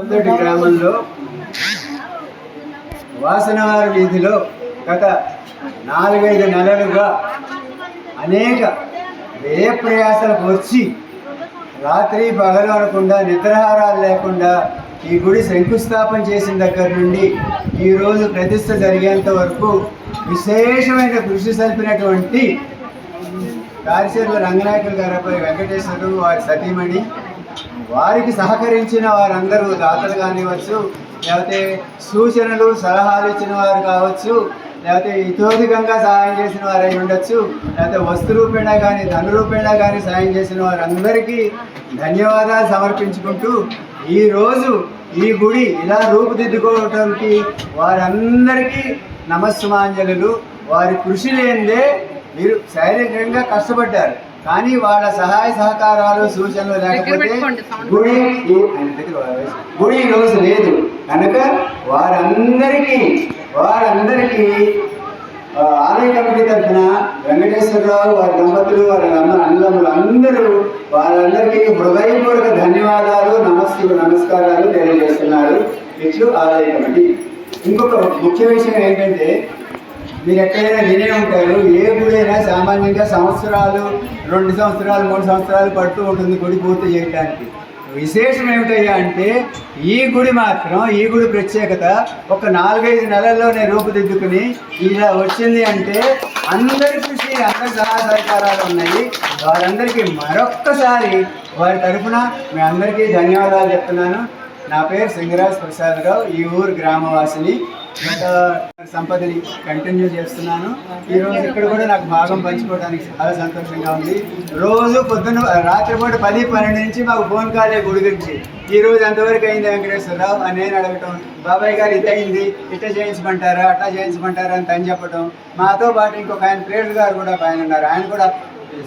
పొందటి గ్రామంలో వాసనవారి వీధిలో గత నాలుగైదు నెలలుగా అనేక వ్యయ ప్రయాసాలకు వచ్చి రాత్రి పగలు అనకుండా నిద్రాహారాలు లేకుండా ఈ గుడి శంకుస్థాపన చేసిన దగ్గర నుండి ఈరోజు ప్రతిష్ట జరిగేంత వరకు విశేషమైన కృషి సల్పినటువంటి కారిశేర్ల రంగనాయకులు గారిపై వెంకటేశ్వరు వారి సతీమణి వారికి సహకరించిన వారందరూ దాతలు కానివచ్చు లేకపోతే సూచనలు సలహాలు ఇచ్చిన వారు కావచ్చు లేకపోతే ఇతోధికంగా సహాయం చేసిన వారు అయి ఉండొచ్చు లేకపోతే వస్తు రూపేణా కానీ ధన రూపేణా కానీ సహాయం చేసిన వారందరికీ ధన్యవాదాలు సమర్పించుకుంటూ ఈరోజు ఈ గుడి ఇలా రూపుదిద్దుకోవటానికి వారందరికీ నమస్సుమాంజలు వారి కృషి లేనిదే మీరు శారీరకంగా కష్టపడ్డారు. కానీ వాళ్ళ సహాయ సహకారాలు సూచనలు లేకపోతే గుడి. గుడి ఈ రోజు లేదు. కనుక వారందరికీ వారందరికీ ఆలయ కమిటీ తరఫున వెంకటేశ్వరరావు వారి దంపతులు వారి అన్న అన్నదమ్ములు అందరూ వారందరికీ హృదయపూర్వక ధన్యవాదాలు నమస్తు నమస్కారాలు తెలియజేస్తున్నారు. ఇట్లు ఆలయ కమిటీ. ఇంకొక ముఖ్య విషయం ఏంటంటే మీరు ఎక్కడైనా వినే ఉంటారు ఏ గుడి అయినా సామాన్యంగా సంవత్సరాలు రెండు సంవత్సరాలు మూడు సంవత్సరాలు పడుతూ ఉంటుంది గుడి పూర్తి చేయడానికి విశేషం ఏమిటయ్యా అంటే ఈ గుడి మాత్రం ఈ గుడి ప్రత్యేకత ఒక నాలుగైదు నెలల్లోనే రూపుదిద్దుకుని ఇలా వచ్చింది అంటే అందరి కృషి అందరి సహాయ సహకారాలు ఉన్నాయి. వారందరికీ మరొక్కసారి వారి తరఫున మీ అందరికీ ధన్యవాదాలు చెప్తున్నాను. నా పేరు సింగరాజ్ ప్రసాదరావు ఈ ఊరు గ్రామవాసిని. గత సంపదని కంటిన్యూ చేస్తున్నాను. ఈరోజు ఇక్కడ కూడా నాకు భాగం పంచుకోవడానికి చాలా సంతోషంగా ఉంది. రోజు పొద్దున్న రాత్రిపూట పది పన్నెండు నుంచి మాకు ఫోన్ కాలే గుడి గురించి ఈ రోజు ఎంతవరకు అయింది వెంకటేశ్వరరావు అని నేను అడగటం. బాబాయ్ గారు ఇది అయింది ఇట్ట చేయించమంటారా అట్లా చేయించమంటారా అని తను చెప్పడం మాతో పాటు ఇంకొక ఆయన ప్రేరుడు గారు కూడా ఆయన ఉన్నారు. ఆయన కూడా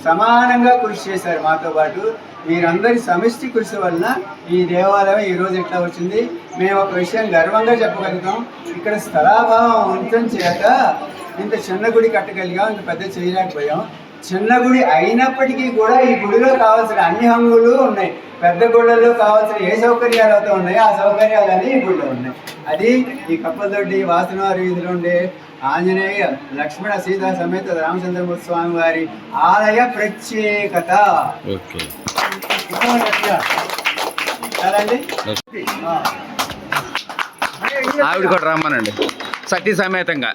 సమానంగా కృషి చేశారు మాతో పాటు. మీరందరి సమిష్టి కృషి వలన ఈ దేవాలయం ఈ రోజు ఎట్లా వచ్చింది? మేము ఒక విషయం గర్వంగా చెప్పగలుగుతాం. ఇక్కడ స్థలాభావం ఉండటం చేత ఇంత చిన్న గుడి కట్టగలిగాం ఇంత పెద్ద చేయలేకపోయాం. చిన్న గుడి అయినప్పటికీ కూడా ఈ గుడిలో కావాల్సిన అన్ని హంగులు ఉన్నాయి. పెద్ద గుళ్ళల్లో కావాల్సిన ఏ సౌకర్యాలు అయితే ఉన్నాయో ఆ సౌకర్యాలన్నీ ఈ గుడిలో ఉన్నాయి. అది ఈ కప్పలదొడ్డి వాసనవారి వీధిలో ఉండే ఆంజనేయ లక్ష్మణ సీతా సమేత రామచంద్రమూర్తి స్వామి వారి ఆలయ ప్రత్యేకత. ఆవిడ కూడా రమ్మనండి. సతీ సమేతంగా.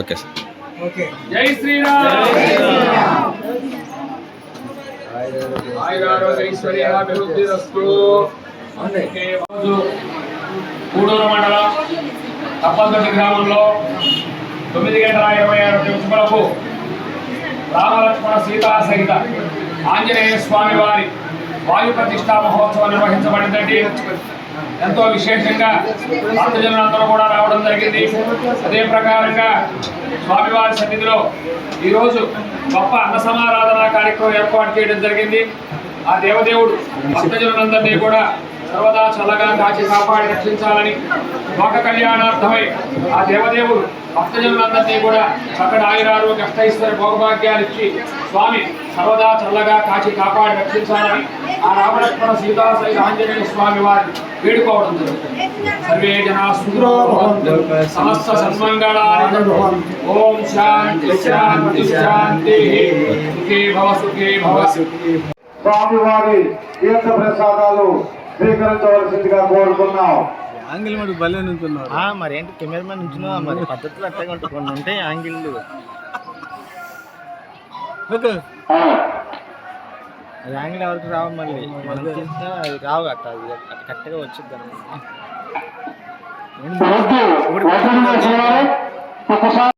Okay sir. ఓకే జై శ్రీరామ్. గూడూరు మండలం తప్పంతొట్టి గ్రామంలో తొమ్మిది గంటల ఇరవై ఆరు నిమిషములకు రామలక్ష్మణ సీతా సహిత ఆంజనేయ స్వామి వారి వాయు ప్రతిష్టా మహోత్సవం నిర్వహించబడిందండి. ఎంతో విశేషంగా భక్తజనులందరూ కూడా రావడం జరిగింది. అదే ప్రకారంగా స్వామివారి సన్నిధిలో ఈరోజు గొప్ప అన్న సమారాధన కార్యక్రమం ఏర్పాటు చేయడం జరిగింది. ఆ దేవదేవుడు భక్తజనులందరినీ కూడా సర్వదా చల్లగా కాచి కాపాడి రక్షించాలని లోక కళ్యాణార్థమై ఆ దేవదేవుడు భక్తజనులందరినీ కూడా చక్కటి ఆయురారు అష్టైశ్వర్య భోగభాగ్యాలు ఇచ్చి స్వామి సర్వదా చల్లగా కాచి కాపాడి రక్షించాలని ఆ రామలక్ష్మణ సీతా సైత ఆంజనేయ స్వామి వారిని వేడుకోవడం జరుగుతుంది. సర్వే జనా. సమస్త సన్మంగళాని. ఓం శాంతి శాంతి శాంతి. సుఖీ భవ సుఖీ భవ. స్వామివారి తీర్థ ప్రసాదాలు స్వీకరించవలసిందిగా కోరుతున్నాం ఆంగిల్ మటు భలే నుంచున్నారు. ఆ, మరి ఏంటి? కెమెరామెన్ నుంచి మరి? పద్ధతులు అట్టగా ఉంటాయి యాంగిల్ యాంగిల్ ఎవరికి రావు మళ్ళీ. మనం తీసినా అది రావు అట్ట అది కరెక్ట్గా వచ్చింది ఒకసారి